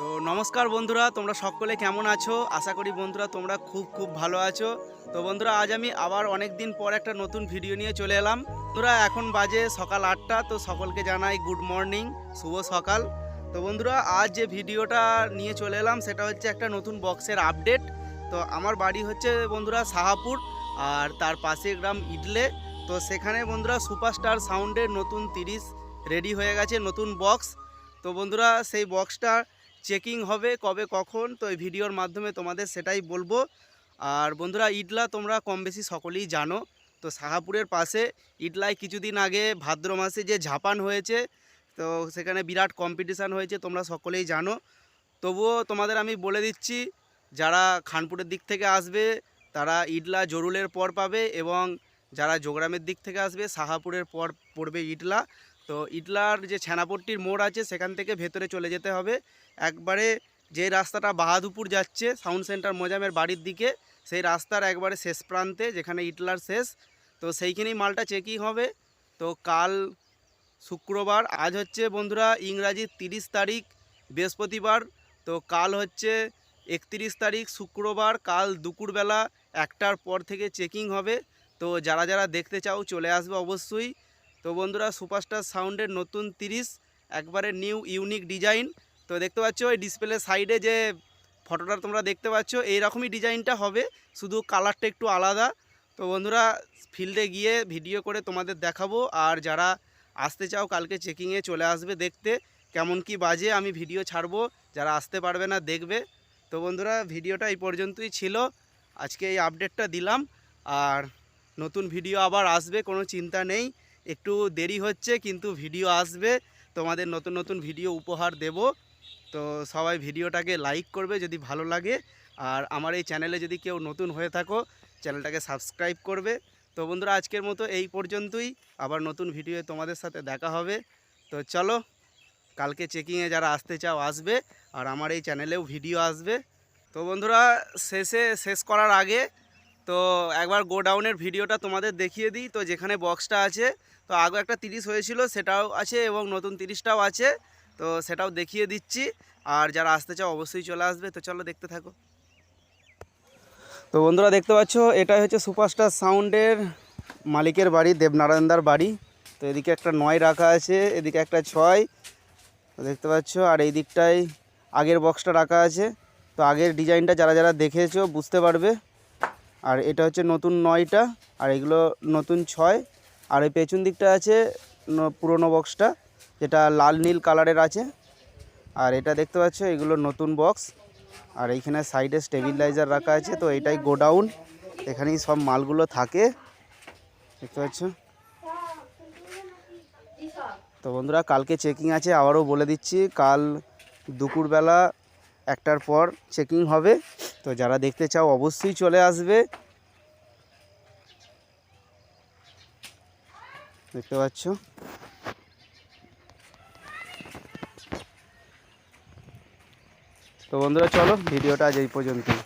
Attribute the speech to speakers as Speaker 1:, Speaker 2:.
Speaker 1: তো নমস্কার বন্ধুরা, তোমরা সকলে কেমন আছো? আশা করি বন্ধুরা তোমরা খুব খুব ভালো আছো। তো বন্ধুরা, আজ আমি আবার অনেক দিন পর একটা নতুন ভিডিও নিয়ে চলে এলাম। বন্ধুরা, এখন বাজে সকাল আটটা, তো সকলকে জানাই গুড মর্নিং শুভ সকাল। তো বন্ধুরা, আজ যে ভিডিওটা নিয়ে চলে এলাম, সেটা হচ্ছে একটা নতুন বক্সের আপডেট তো আমার বাড়ি হচ্ছে বন্ধুরা সাহাপুর, আর তার পাশে গ্রাম ইডলে। তো সেখানে বন্ধুরা সুপারস্টার সাউন্ডের নতুন তিরিশ রেডি হয়ে গেছে, নতুন বক্স তো বন্ধুরা, সেই বক্সটা চেকিং হবে কবে কখন, তো এই ভিডিওর মাধ্যমে তোমাদের সেটাই বলব। আর বন্ধুরা, ইডলা তোমরা কম বেশি সকলেই জানো, তো সাহাপুরের পাশে ইডলায় কিছুদিন আগে ভাদ্র মাসে যে ঝাপান হয়েছে, তো সেখানে বিরাট কম্পিটিশান হয়েছে, তোমরা সকলেই জানো। তবুও তোমাদের আমি বলে দিচ্ছি, যারা খানপুরের দিক থেকে আসবে, তারা ইডলা জরুলের পর পাবে এবং যারা যোগরামের দিক থেকে আসবে, সাহাপুরের পর পড়বে ইডলা। তো ইডলার যে ছানাপট্টির মোড় আছে, সেখান থেকে ভেতরে চলে যেতে হবে। একবারে যে রাস্তাটা বাহাদুপুর যাচ্ছে, সাউন্ড সেন্টার মোজামের বাড়ির দিকে, সেই রাস্তার একবারে শেষ প্রান্তে, যেখানে ইটলার শেষ। তো সেইখানেই মালটা চেকিং হবে। তো কাল শুক্রবার, আজ হচ্ছে বন্ধুরা ইংরাজির তিরিশ তারিখ, বৃহস্পতিবার। তো কাল হচ্ছে একত্রিশ তারিখ, শুক্রবার, কাল দুপুরবেলা একটার পর থেকে চেকিং হবে। তো যারা যারা দেখতে চাও, চলে আসবে অবশ্যই। তো বন্ধুরা, সুপারস্টার সাউন্ডের নতুন তিরিশ, একবারে নিউ, ইউনিক ডিজাইন। তো দেখতে পাচ্ছ ওই ডিসপ্লে সাইডে যে ফটোটা তোমরা দেখতে পাচ্ছ, এইরকমই ডিজাইনটা হবে, শুধু কালারটা একটু আলাদা। তো বন্ধুরা, ফিল্ডে গিয়ে ভিডিও করে তোমাদের দেখাবো, আর যারা আসতে চাও কালকে চেকিংয়ে চলে আসবে দেখতে, কেমন কি বাজে আমি ভিডিও ছাড়বো, যারা আসতে পারবে না দেখবে। তো বন্ধুরা, ভিডিওটা এই পর্যন্তই ছিল, আজকে এই আপডেটটা দিলাম, আর নতুন ভিডিও আবার আসবে, কোনো চিন্তা নেই। একটু দেরি হচ্ছে, কিন্তু ভিডিও আসবে। তোমাদের নতুন নতুন ভিডিও উপহার দেব। তো সবাই ভিডিওটাকে লাইক করবে যদি ভালো লাগে। আর আমার এই চ্যানেলে যদি কেউ নতুন হয়ে থাকো, চ্যানেলটাকে সাবস্ক্রাইব করবে। তো বন্ধুরা, আজকের মতো এই পর্যন্তই। আবার নতুন ভিডিও তোমাদের সাথে দেখা হবে। তো চলো, কালকে চেকিংয়ে যারা আসতে চাও আসবে। আর আমার এই চ্যানেলেও ভিডিও আসবে। তো বন্ধুরা, শেষে শেষ করার আগে তো একবার গোডাউনের ভিডিওটা তোমাদের দেখিয়ে দিই। তো যেখানে বক্সটা আছে, তো আগে একটা তিরিশ হয়েছিল, সেটাও আছে এবং নতুন তিরিশটাও আছে। তো সেটাও দেখিয়ে দিচ্ছি। আর যারা আসতে চাও অবশ্যই চলে আসবে। তো চলো দেখতে থাকো। তো বন্ধুরা দেখতে পাচ্ছ, এটাই হচ্ছে সুপারস্টার সাউন্ডের মালিকের বাড়ি, দেবনারায়ণদার বাড়ি। তো এদিকে একটা নয় রাখা আছে, এদিকে একটা ছয়। তো দেখতে পাচ্ছ, আর এই দিকটায় আগের বক্সটা রাখা আছে। তো আগের ডিজাইনটা যারা যারা দেখেছ বুঝতে পারবে। আর এটা হচ্ছে নতুন নয়টা, আর এগুলো নতুন ছয়। আর এই পেছন দিকটা আছে পুরনো বক্সটা, যেটা লাল নীল কালারের আছে। আর এটা দেখতে পাচ্ছ, এগুলো নতুন বক্স। আর এইখানে সাইডে স্টেবিলাইজার রাখা আছে, তো এটাই গোডাউন। এখানেই সব মালগুলো থাকে। দেখতে পাচ্ছ? তো বন্ধুরা, কালকে চেকিং আছে, আবারও বলে দিচ্ছি, কাল দুপুরবেলা একটার পর চেকিং হবে। তো যারা দেখতে চাও, অবশ্যই চলে আসবে। দেখতে পাচ্ছ? তো বন্ধুরা, চলো ভিডিওটা আজ এই পর্যন্তই।